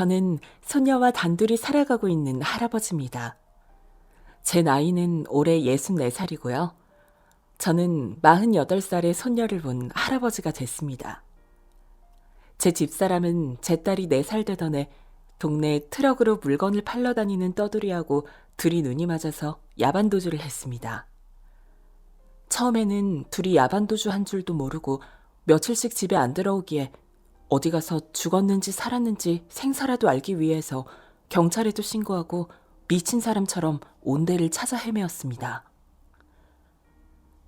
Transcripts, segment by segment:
저는 손녀와 단둘이 살아가고 있는 할아버지입니다. 제 나이는 올해 64살이고요. 저는 48살의 손녀를 본 할아버지가 됐습니다. 제 집사람은 제 딸이 4살 되던 해 동네 트럭으로 물건을 팔러 다니는 떠돌이하고 둘이 눈이 맞아서 야반도주를 했습니다. 처음에는 둘이 야반도주 한 줄도 모르고 며칠씩 집에 안 들어오기에 어디 가서 죽었는지 살았는지 생사라도 알기 위해서 경찰에도 신고하고 미친 사람처럼 온 데를 찾아 헤매었습니다.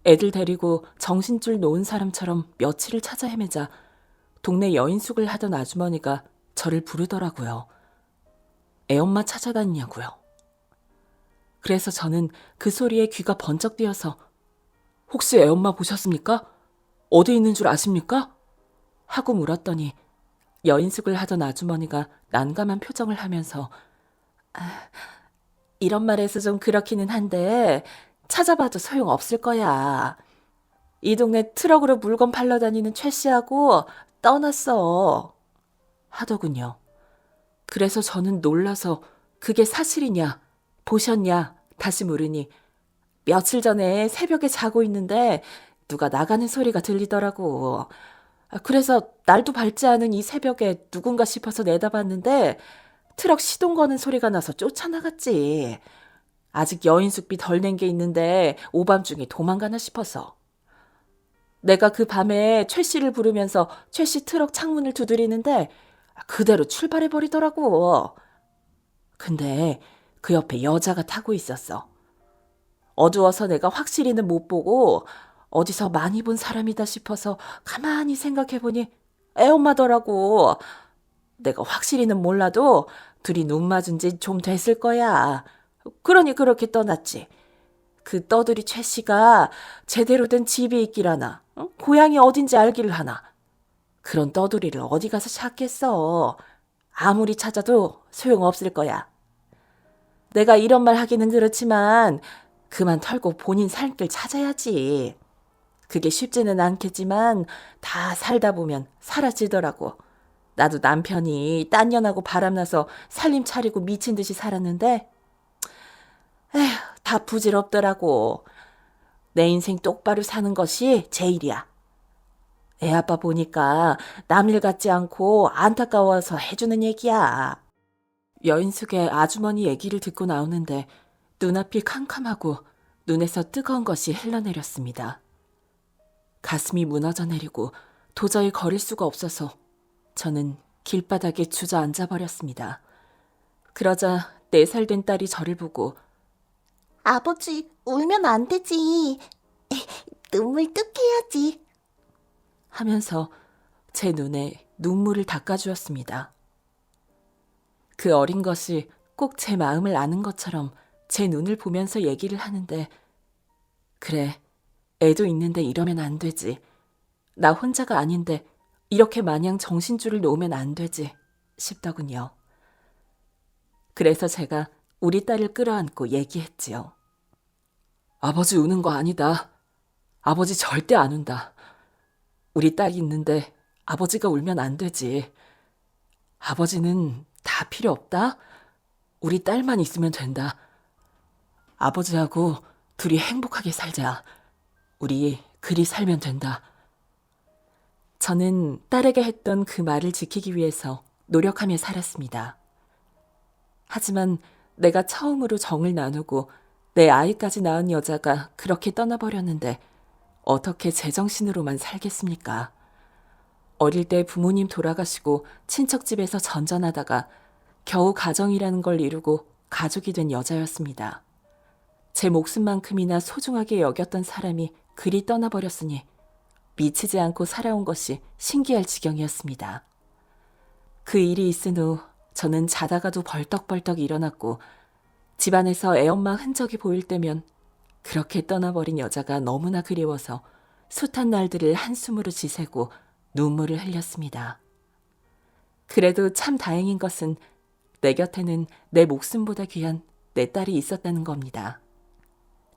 애들 데리고 정신줄 놓은 사람처럼 며칠을 찾아 헤매자 동네 여인숙을 하던 아주머니가 저를 부르더라고요. 애엄마 찾아다니냐고요. 그래서 저는 그 소리에 귀가 번쩍 뛰어서 혹시 애엄마 보셨습니까? 어디 있는 줄 아십니까? 하고 물었더니 여인숙을 하던 아주머니가 난감한 표정을 하면서 아, 이런 말에서 좀 그렇기는 한데 찾아봐도 소용없을 거야. 이 동네 트럭으로 물건 팔러 다니는 최 씨하고 떠났어. 하더군요. 그래서 저는 놀라서 그게 사실이냐, 보셨냐, 다시 물으니 며칠 전에 새벽에 자고 있는데 누가 나가는 소리가 들리더라고. 아, 그래서 날도 밝지 않은 이 새벽에 누군가 싶어서 내다봤는데 트럭 시동 거는 소리가 나서 쫓아나갔지. 아직 여인숙비 덜 낸 게 있는데 오밤중에 도망가나 싶어서. 내가 그 밤에 최 씨를 부르면서 최 씨 트럭 창문을 두드리는데 그대로 출발해 버리더라고. 근데 그 옆에 여자가 타고 있었어. 어두워서 내가 확실히는 못 보고 어디서 많이 본 사람이다 싶어서 가만히 생각해 보니 애엄마더라고. 내가 확실히는 몰라도 둘이 눈 맞은 지 좀 됐을 거야. 그러니 그렇게 떠났지. 그 떠들이 최 씨가 제대로 된 집이 있기라나, 어? 고향이 어딘지 알기를 하나. 그런 떠돌이를 어디 가서 찾겠어. 아무리 찾아도 소용없을 거야. 내가 이런 말 하기는 그렇지만 그만 털고 본인 살길 찾아야지. 그게 쉽지는 않겠지만 다 살다 보면 사라지더라고. 나도 남편이 딴 년하고 바람나서 살림 차리고 미친 듯이 살았는데 에휴, 다 부질없더라고. 내 인생 똑바로 사는 것이 제일이야. 애 아빠 보니까 남일 같지 않고 안타까워서 해주는 얘기야. 여인숙의 아주머니 얘기를 듣고 나오는데 눈앞이 캄캄하고 눈에서 뜨거운 것이 흘러내렸습니다. 가슴이 무너져 내리고 도저히 걸을 수가 없어서 저는 길바닥에 주저앉아 버렸습니다. 그러자 네 살 된 딸이 저를 보고 아버지, 울면 안 되지. 눈물 뚝해야지. 하면서 제 눈에 눈물을 닦아주었습니다. 그 어린 것이 꼭 제 마음을 아는 것처럼 제 눈을 보면서 얘기를 하는데, 그래, 애도 있는데 이러면 안 되지. 나 혼자가 아닌데 이렇게 마냥 정신줄을 놓으면 안 되지 싶더군요. 그래서 제가 우리 딸을 끌어안고 얘기했지요. 아버지 우는 거 아니다. 아버지 절대 안 운다. 우리 딸이 있는데 아버지가 울면 안 되지. 아버지는 다 필요 없다. 우리 딸만 있으면 된다. 아버지하고 둘이 행복하게 살자. 우리 그리 살면 된다. 저는 딸에게 했던 그 말을 지키기 위해서 노력하며 살았습니다. 하지만 내가 처음으로 정을 나누고 내 아이까지 낳은 여자가 그렇게 떠나버렸는데 어떻게 제정신으로만 살겠습니까? 어릴 때 부모님 돌아가시고 친척 집에서 전전하다가 겨우 가정이라는 걸 이루고 가족이 된 여자였습니다. 제 목숨만큼이나 소중하게 여겼던 사람이 그리 떠나버렸으니 미치지 않고 살아온 것이 신기할 지경이었습니다. 그 일이 있은 후 저는 자다가도 벌떡벌떡 일어났고 집안에서 애엄마 흔적이 보일 때면 그렇게 떠나버린 여자가 너무나 그리워서 숱한 날들을 한숨으로 지새고 눈물을 흘렸습니다. 그래도 참 다행인 것은 내 곁에는 내 목숨보다 귀한 내 딸이 있었다는 겁니다.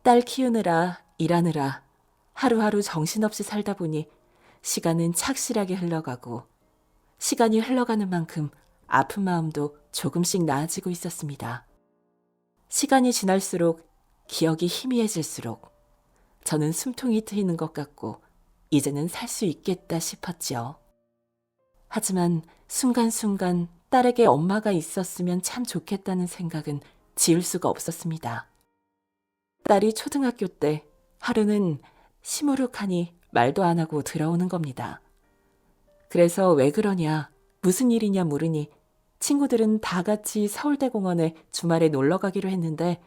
딸 키우느라 일하느라 하루하루 정신없이 살다 보니 시간은 착실하게 흘러가고 시간이 흘러가는 만큼 아픈 마음도 조금씩 나아지고 있었습니다. 시간이 지날수록 기억이 희미해질수록 저는 숨통이 트이는 것 같고 이제는 살 수 있겠다 싶었지요. 하지만 순간순간 딸에게 엄마가 있었으면 참 좋겠다는 생각은 지울 수가 없었습니다. 딸이 초등학교 때 하루는 시무룩하니 말도 안 하고 들어오는 겁니다. 그래서 왜 그러냐, 무슨 일이냐 물으니 친구들은 다 같이 서울대공원에 주말에 놀러 가기로 했는데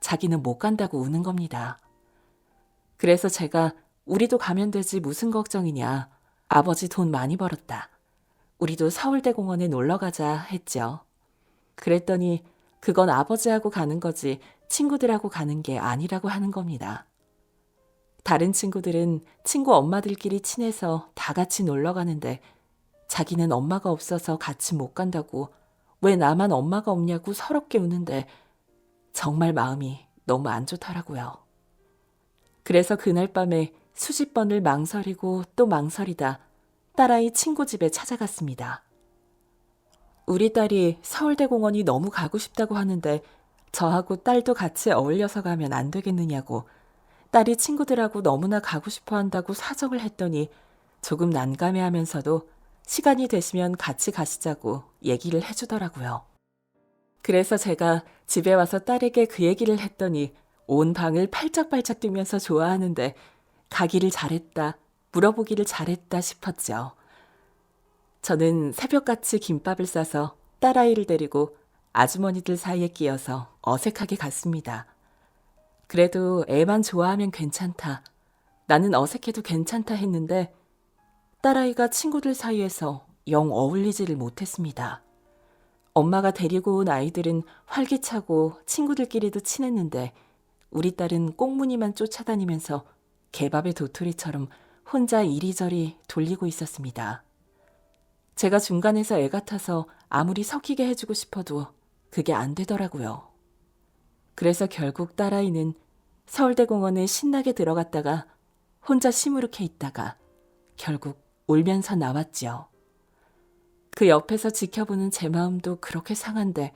자기는 못 간다고 우는 겁니다. 그래서 제가 우리도 가면 되지 무슨 걱정이냐. 아버지 돈 많이 벌었다. 우리도 서울대공원에 놀러 가자 했죠. 그랬더니 그건 아버지하고 가는 거지 친구들하고 가는 게 아니라고 하는 겁니다. 다른 친구들은 친구 엄마들끼리 친해서 다 같이 놀러 가는데 자기는 엄마가 없어서 같이 못 간다고 왜 나만 엄마가 없냐고 서럽게 우는데 정말 마음이 너무 안 좋더라고요. 그래서 그날 밤에 수십 번을 망설이고 또 망설이다 딸아이 친구 집에 찾아갔습니다. 우리 딸이 서울대 공원이 너무 가고 싶다고 하는데 저하고 딸도 같이 어울려서 가면 안 되겠느냐고 딸이 친구들하고 너무나 가고 싶어 한다고 사정을 했더니 조금 난감해 하면서도 시간이 되시면 같이 가시자고 얘기를 해주더라고요. 그래서 제가 집에 와서 딸에게 그 얘기를 했더니 온 방을 팔짝팔짝 뛰면서 좋아하는데 가기를 잘했다, 물어보기를 잘했다 싶었죠. 저는 새벽같이 김밥을 싸서 딸아이를 데리고 아주머니들 사이에 끼어서 어색하게 갔습니다. 그래도 애만 좋아하면 괜찮다. 나는 어색해도 괜찮다 했는데 딸아이가 친구들 사이에서 영 어울리지를 못했습니다. 엄마가 데리고 온 아이들은 활기차고 친구들끼리도 친했는데 우리 딸은 꽁무니만 쫓아다니면서 개밥의 도토리처럼 혼자 이리저리 돌리고 있었습니다. 제가 중간에서 애 같아서 아무리 섞이게 해주고 싶어도 그게 안 되더라고요. 그래서 결국 딸아이는 서울대공원에 신나게 들어갔다가 혼자 시무룩해 있다가 결국 울면서 나왔지요. 그 옆에서 지켜보는 제 마음도 그렇게 상한데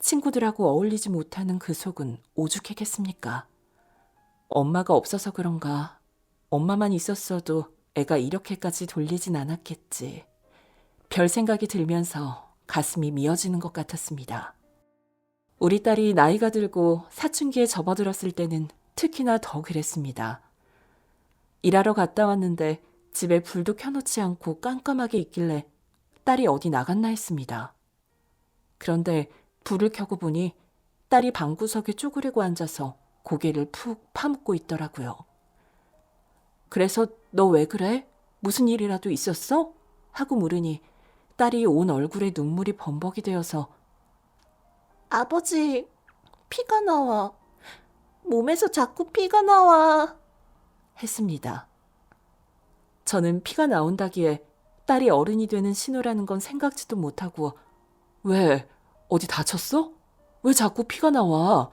친구들하고 어울리지 못하는 그 속은 오죽했겠습니까? 엄마가 없어서 그런가. 엄마만 있었어도 애가 이렇게까지 돌리진 않았겠지. 별 생각이 들면서 가슴이 미어지는 것 같았습니다. 우리 딸이 나이가 들고 사춘기에 접어들었을 때는 특히나 더 그랬습니다. 일하러 갔다 왔는데 집에 불도 켜놓지 않고 깜깜하게 있길래 딸이 어디 나갔나 했습니다. 그런데 불을 켜고 보니 딸이 방구석에 쪼그리고 앉아서 고개를 푹 파묻고 있더라고요. 그래서 너 왜 그래? 무슨 일이라도 있었어? 하고 물으니 딸이 온 얼굴에 눈물이 범벅이 되어서 아버지, 피가 나와. 몸에서 자꾸 피가 나와. 했습니다. 저는 피가 나온다기에 딸이 어른이 되는 신호라는 건 생각지도 못하고 왜 어디 다쳤어? 왜 자꾸 피가 나와?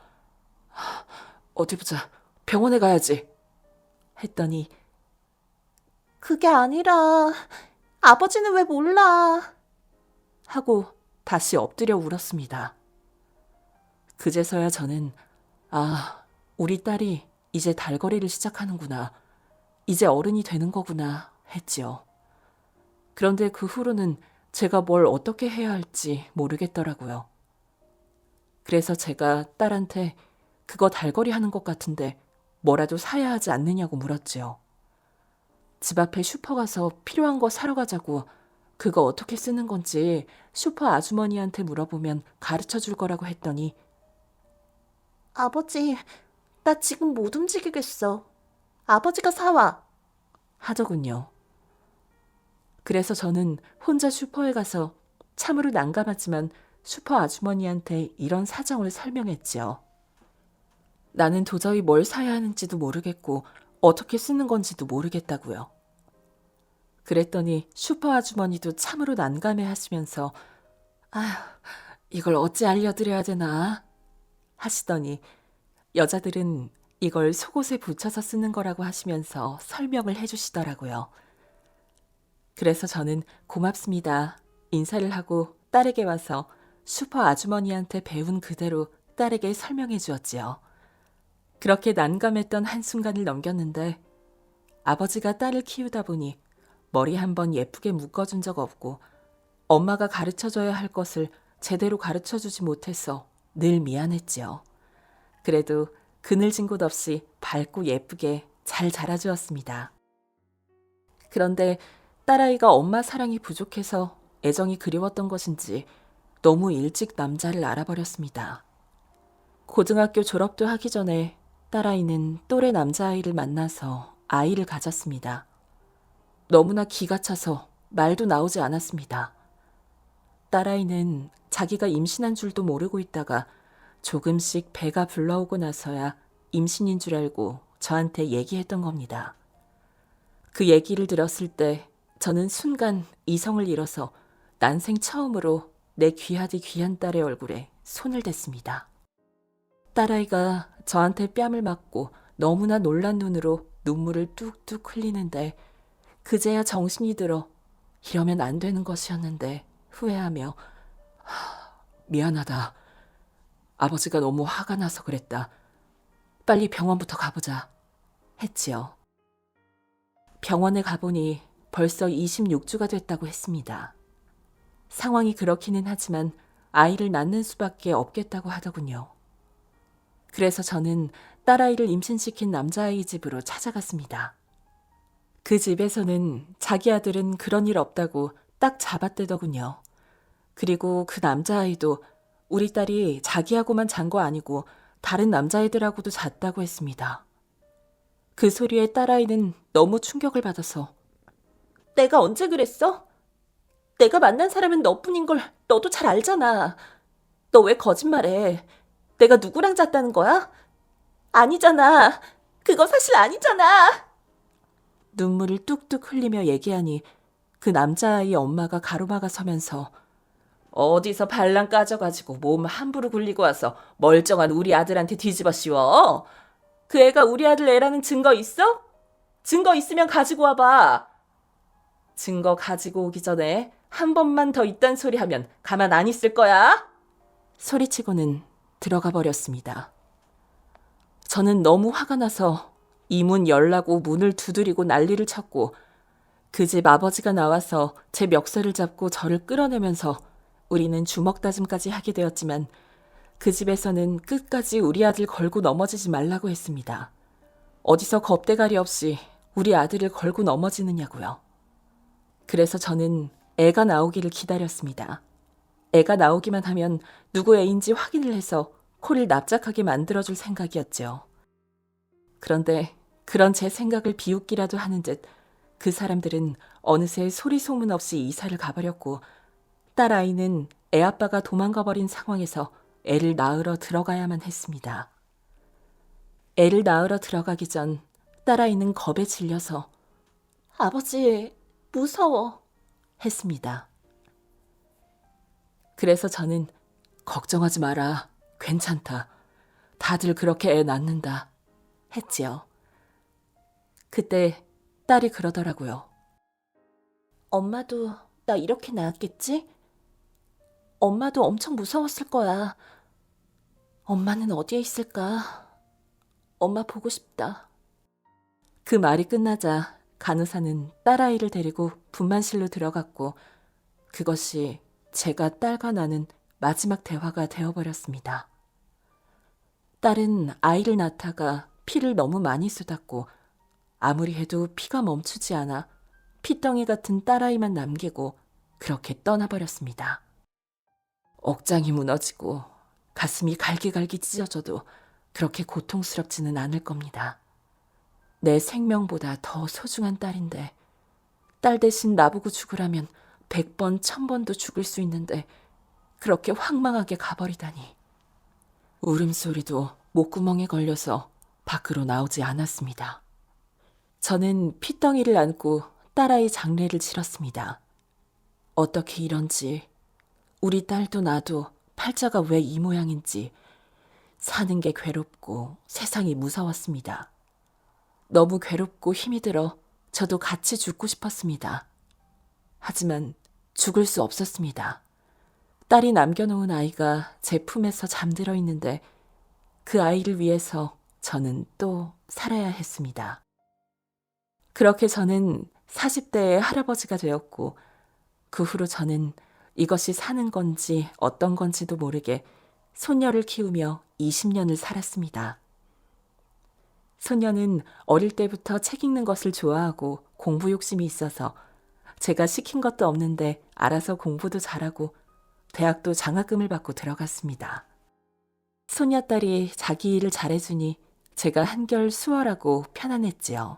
하, 어디 보자. 병원에 가야지. 했더니 그게 아니라, 아버지는 왜 몰라? 하고 다시 엎드려 울었습니다. 그제서야 저는 아, 우리 딸이 이제 달거리를 시작하는구나. 이제 어른이 되는 거구나 했지요. 그런데 그 후로는 제가 뭘 어떻게 해야 할지 모르겠더라고요. 그래서 제가 딸한테 그거 달거리 하는 것 같은데 뭐라도 사야 하지 않느냐고 물었지요. 집 앞에 슈퍼 가서 필요한 거 사러 가자고 그거 어떻게 쓰는 건지 슈퍼 아주머니한테 물어보면 가르쳐 줄 거라고 했더니 아버지, 나 지금 못 움직이겠어. 아버지가 사와. 하더군요. 그래서 저는 혼자 슈퍼에 가서 참으로 난감하지만 슈퍼 아주머니한테 이런 사정을 설명했지요. 나는 도저히 뭘 사야 하는지도 모르겠고 어떻게 쓰는 건지도 모르겠다고요. 그랬더니 슈퍼 아주머니도 참으로 난감해 하시면서 아휴, 이걸 어찌 알려드려야 되나 하시더니 여자들은 이걸 속옷에 붙여서 쓰는 거라고 하시면서 설명을 해주시더라고요. 그래서 저는 고맙습니다. 인사를 하고 딸에게 와서 슈퍼 아주머니한테 배운 그대로 딸에게 설명해 주었지요. 그렇게 난감했던 한순간을 넘겼는데 아버지가 딸을 키우다 보니 머리 한 번 예쁘게 묶어준 적 없고 엄마가 가르쳐줘야 할 것을 제대로 가르쳐주지 못해서 늘 미안했지요. 그래도 그늘진 곳 없이 밝고 예쁘게 잘 자라주었습니다. 그런데 딸아이가 엄마 사랑이 부족해서 애정이 그리웠던 것인지 너무 일찍 남자를 알아버렸습니다. 고등학교 졸업도 하기 전에 딸아이는 또래 남자아이를 만나서 아이를 가졌습니다. 너무나 기가 차서 말도 나오지 않았습니다. 딸아이는 자기가 임신한 줄도 모르고 있다가 조금씩 배가 불러오고 나서야 임신인 줄 알고 저한테 얘기했던 겁니다. 그 얘기를 들었을 때 저는 순간 이성을 잃어서 난생 처음으로 내 귀하디 귀한 딸의 얼굴에 손을 댔습니다. 딸아이가 저한테 뺨을 맞고 너무나 놀란 눈으로 눈물을 뚝뚝 흘리는데 그제야 정신이 들어 이러면 안 되는 것이었는데 후회하며 하, 미안하다. 아버지가 너무 화가 나서 그랬다. 빨리 병원부터 가보자. 했지요. 병원에 가보니 벌써 26주가 됐다고 했습니다. 상황이 그렇기는 하지만 아이를 낳는 수밖에 없겠다고 하더군요. 그래서 저는 딸아이를 임신시킨 남자아이 집으로 찾아갔습니다. 그 집에서는 자기 아들은 그런 일 없다고 딱 잡아떼더군요. 그리고 그 남자아이도 우리 딸이 자기하고만 잔 거 아니고 다른 남자애들하고도 잤다고 했습니다. 그 소리에 딸아이는 너무 충격을 받아서 내가 언제 그랬어? 내가 만난 사람은 너뿐인 걸 너도 잘 알잖아. 너 왜 거짓말해? 내가 누구랑 잤다는 거야? 아니잖아. 그거 사실 아니잖아. 눈물을 뚝뚝 흘리며 얘기하니 그 남자아이 엄마가 가로막아 서면서 어디서 발랑 까져가지고 몸 함부로 굴리고 와서 멀쩡한 우리 아들한테 뒤집어 씌워. 그 애가 우리 아들 애라는 증거 있어? 증거 있으면 가지고 와봐. 증거 가지고 오기 전에 한 번만 더 있단 소리 하면 가만 안 있을 거야. 소리치고는 들어가 버렸습니다. 저는 너무 화가 나서 이문 열라고 문을 두드리고 난리를 쳤고 그 집 아버지가 나와서 제 멱살을 잡고 저를 끌어내면서 우리는 주먹 다짐까지 하게 되었지만 그 집에서는 끝까지 우리 아들 걸고 넘어지지 말라고 했습니다. 어디서 겁대가리 없이 우리 아들을 걸고 넘어지느냐고요. 그래서 저는 애가 나오기를 기다렸습니다. 애가 나오기만 하면 누구 애인지 확인을 해서 코를 납작하게 만들어줄 생각이었죠. 그런데 그런 제 생각을 비웃기라도 하는 듯 그 사람들은 어느새 소리 소문 없이 이사를 가버렸고 딸 아이는 애 아빠가 도망가 버린 상황에서 애를 낳으러 들어가야만 했습니다. 애를 낳으러 들어가기 전 딸아이는 겁에 질려서 아버지, 무서워. 했습니다. 그래서 저는 걱정하지 마라. 괜찮다. 다들 그렇게 애 낳는다. 했지요. 그때 딸이 그러더라고요. 엄마도 나 이렇게 낳았겠지? 엄마도 엄청 무서웠을 거야. 엄마는 어디에 있을까? 엄마 보고 싶다. 그 말이 끝나자 간호사는 딸아이를 데리고 분만실로 들어갔고 그것이 제가 딸과 나는 마지막 대화가 되어버렸습니다. 딸은 아이를 낳다가 피를 너무 많이 쏟았고 아무리 해도 피가 멈추지 않아 피덩이 같은 딸아이만 남기고 그렇게 떠나버렸습니다. 억장이 무너지고 가슴이 갈기갈기 찢어져도 그렇게 고통스럽지는 않을 겁니다. 내 생명보다 더 소중한 딸인데 딸 대신 나보고 죽으라면 백 번, 천 번도 죽을 수 있는데 그렇게 황망하게 가버리다니. 울음소리도 목구멍에 걸려서 밖으로 나오지 않았습니다. 저는 핏덩이를 안고 딸아이 장례를 치렀습니다. 어떻게 이런지, 우리 딸도 나도 팔자가 왜 이 모양인지 사는 게 괴롭고 세상이 무서웠습니다. 너무 괴롭고 힘이 들어 저도 같이 죽고 싶었습니다. 하지만 죽을 수 없었습니다. 딸이 남겨놓은 아이가 제 품에서 잠들어 있는데 그 아이를 위해서 저는 또 살아야 했습니다. 그렇게 저는 40대의 할아버지가 되었고 그 후로 저는 이것이 사는 건지 어떤 건지도 모르게 손녀를 키우며 20년을 살았습니다. 손녀는 어릴 때부터 책 읽는 것을 좋아하고 공부 욕심이 있어서 제가 시킨 것도 없는데 알아서 공부도 잘하고 대학도 장학금을 받고 들어갔습니다. 손녀딸이 자기 일을 잘해주니 제가 한결 수월하고 편안했지요.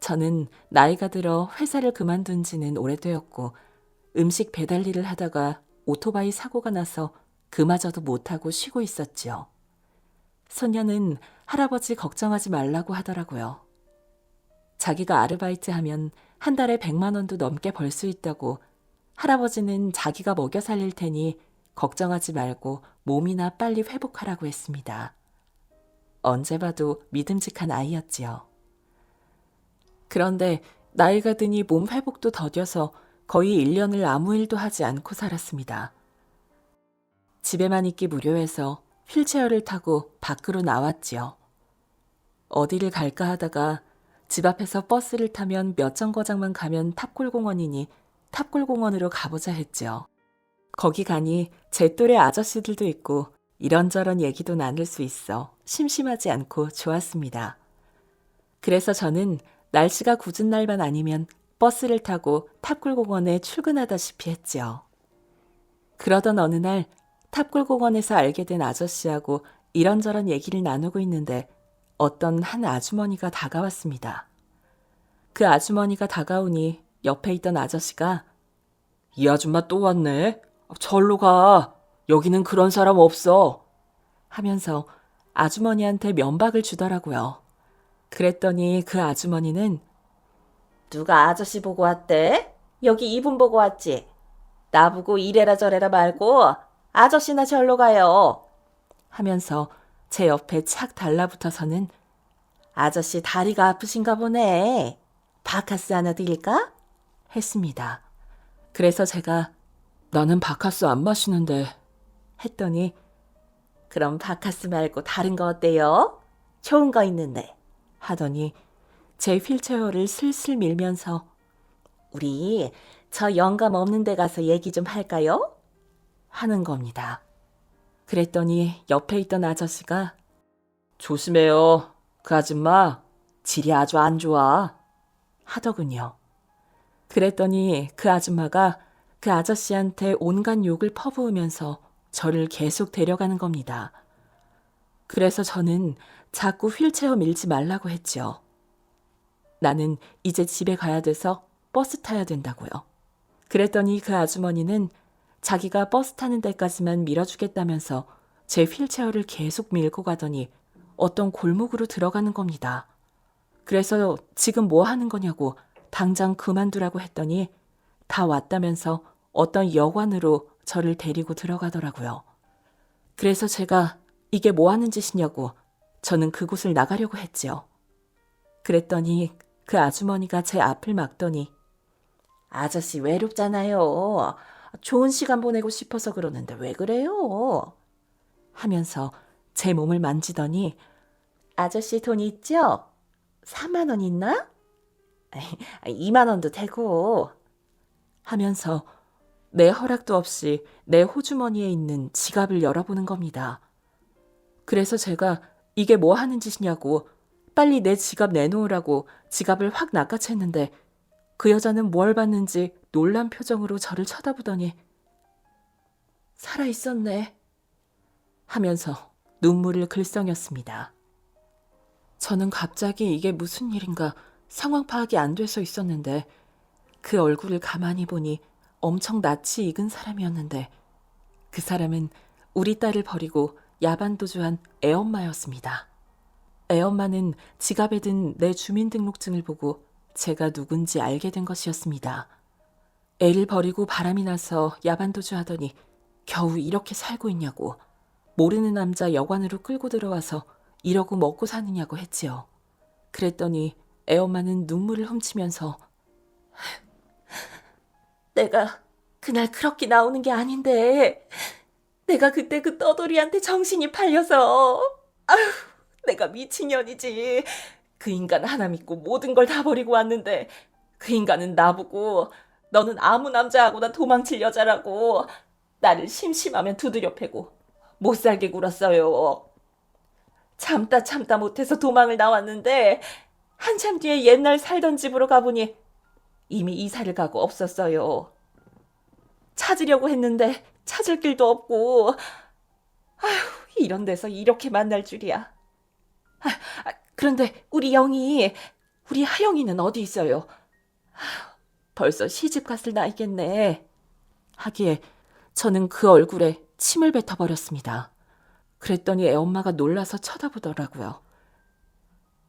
저는 나이가 들어 회사를 그만둔 지는 오래되었고 음식 배달 일을 하다가 오토바이 사고가 나서 그마저도 못하고 쉬고 있었지요. 소녀는 할아버지 걱정하지 말라고 하더라고요. 자기가 아르바이트 하면 한 달에 100만 원도 넘게 벌 수 있다고 할아버지는 자기가 먹여 살릴 테니 걱정하지 말고 몸이나 빨리 회복하라고 했습니다. 언제 봐도 믿음직한 아이였지요. 그런데 나이가 드니 몸 회복도 더뎌서 거의 1년을 아무 일도 하지 않고 살았습니다. 집에만 있기 무료해서 휠체어를 타고 밖으로 나왔지요. 어디를 갈까 하다가 집 앞에서 버스를 타면 몇 정거장만 가면 탑골공원이니 탑골공원으로 가보자 했지요. 거기 가니 제 또래 아저씨들도 있고 이런저런 얘기도 나눌 수 있어 심심하지 않고 좋았습니다. 그래서 저는 날씨가 굳은 날만 아니면 버스를 타고 탑골공원에 출근하다시피 했지요. 그러던 어느 날 탑골공원에서 알게 된 아저씨하고 이런저런 얘기를 나누고 있는데 어떤 한 아주머니가 다가왔습니다. 그 아주머니가 다가오니 옆에 있던 아저씨가 이 아줌마 또 왔네. 절로 가. 여기는 그런 사람 없어. 하면서 아주머니한테 면박을 주더라고요. 그랬더니 그 아주머니는 누가 아저씨 보고 왔대? 여기 이분 보고 왔지? 나보고 이래라 저래라 말고 아저씨나 절로 가요. 하면서 제 옆에 착 달라붙어서는 아저씨 다리가 아프신가 보네. 바카스 하나 드릴까? 했습니다. 그래서 제가 나는 바카스 안 마시는데 했더니 그럼 바카스 말고 다른 거 어때요? 좋은 거 있는데. 하더니 제 휠체어를 슬슬 밀면서 우리 저 영감 없는 데 가서 얘기 좀 할까요? 하는 겁니다. 그랬더니 옆에 있던 아저씨가 조심해요. 그 아줌마 질이 아주 안 좋아. 하더군요. 그랬더니 그 아줌마가 그 아저씨한테 온갖 욕을 퍼부으면서 저를 계속 데려가는 겁니다. 그래서 저는 자꾸 휠체어 밀지 말라고 했지요. 나는 이제 집에 가야 돼서 버스 타야 된다고요. 그랬더니 그 아주머니는 자기가 버스 타는 데까지만 밀어주겠다면서 제 휠체어를 계속 밀고 가더니 어떤 골목으로 들어가는 겁니다. 그래서 지금 뭐 하는 거냐고 당장 그만두라고 했더니 다 왔다면서 어떤 여관으로 저를 데리고 들어가더라고요. 그래서 제가 이게 뭐 하는 짓이냐고 저는 그곳을 나가려고 했지요. 그랬더니 그 아주머니가 제 앞을 막더니 아저씨 외롭잖아요. 좋은 시간 보내고 싶어서 그러는데 왜 그래요? 하면서 제 몸을 만지더니 아저씨 돈 있죠? 3만 원 있나? 2만 원도 되고. 하면서 내 허락도 없이 내 호주머니에 있는 지갑을 열어보는 겁니다. 그래서 제가 이게 뭐 하는 짓이냐고 빨리 내 지갑 내놓으라고 지갑을 확 낚아챘는데 그 여자는 뭘 봤는지 놀란 표정으로 저를 쳐다보더니 살아있었네 하면서 눈물을 글썽였습니다. 저는 갑자기 이게 무슨 일인가 상황 파악이 안 돼서 있었는데 그 얼굴을 가만히 보니 엄청 낯이 익은 사람이었는데 그 사람은 우리 딸을 버리고 야반도주한 애엄마였습니다. 애엄마는 지갑에 든 내 주민등록증을 보고 제가 누군지 알게 된 것이었습니다. 애를 버리고 바람이 나서 야반도주하더니 겨우 이렇게 살고 있냐고 모르는 남자 여관으로 끌고 들어와서 이러고 먹고 사느냐고 했지요. 그랬더니 애엄마는 눈물을 훔치면서 내가 그날 그렇게 나오는 게 아닌데 내가 그때 그 떠돌이한테 정신이 팔려서 아휴 내가 미친년이지 그 인간 하나 믿고 모든 걸 다 버리고 왔는데 그 인간은 나보고 너는 아무 남자하고나 도망칠 여자라고 나를 심심하면 두드려 패고 못 살게 굴었어요. 참다 참다 못해서 도망을 나왔는데 한참 뒤에 옛날 살던 집으로 가보니 이미 이사를 가고 없었어요. 찾으려고 했는데 찾을 길도 없고 아휴 이런 데서 이렇게 만날 줄이야. 아, 아, 그런데 우리 영희 우리 하영이는 어디 있어요? 벌써 시집 갔을 나이겠네. 하기에 저는 그 얼굴에 침을 뱉어버렸습니다. 그랬더니 애엄마가 놀라서 쳐다보더라고요.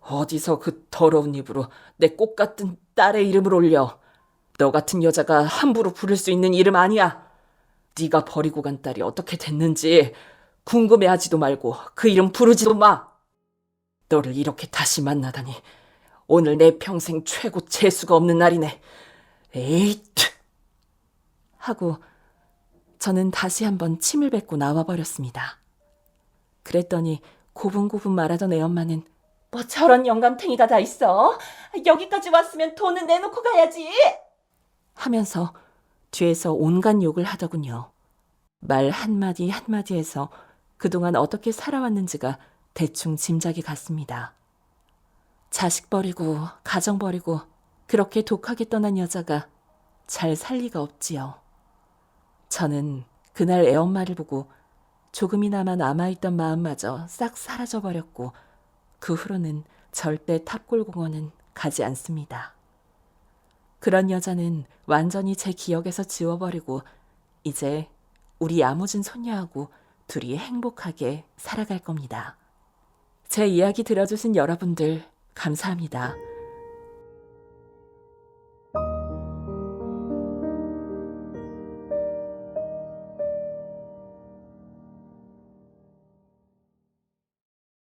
어디서 그 더러운 입으로 내 꽃 같은 딸의 이름을 올려. 너 같은 여자가 함부로 부를 수 있는 이름 아니야. 네가 버리고 간 딸이 어떻게 됐는지 궁금해하지도 말고 그 이름 부르지도 마. 너를 이렇게 다시 만나다니 오늘 내 평생 최고 재수가 없는 날이네. 에잇! 하고 저는 다시 한번 침을 뱉고 나와버렸습니다. 그랬더니 고분고분 말하던 애 엄마는 뭐 저런 영감탱이가 다 있어? 여기까지 왔으면 돈은 내놓고 가야지. 하면서 뒤에서 온갖 욕을 하더군요. 말 한마디 한마디에서 그동안 어떻게 살아왔는지가 대충 짐작이 갔습니다. 자식 버리고 가정 버리고 그렇게 독하게 떠난 여자가 잘 살 리가 없지요. 저는 그날 애엄마를 보고 조금이나마 남아있던 마음마저 싹 사라져 버렸고 그 후로는 절대 탑골공원은 가지 않습니다. 그런 여자는 완전히 제 기억에서 지워버리고 이제 우리 야무진 손녀하고 둘이 행복하게 살아갈 겁니다. 제 이야기 들어주신 여러분들 감사합니다.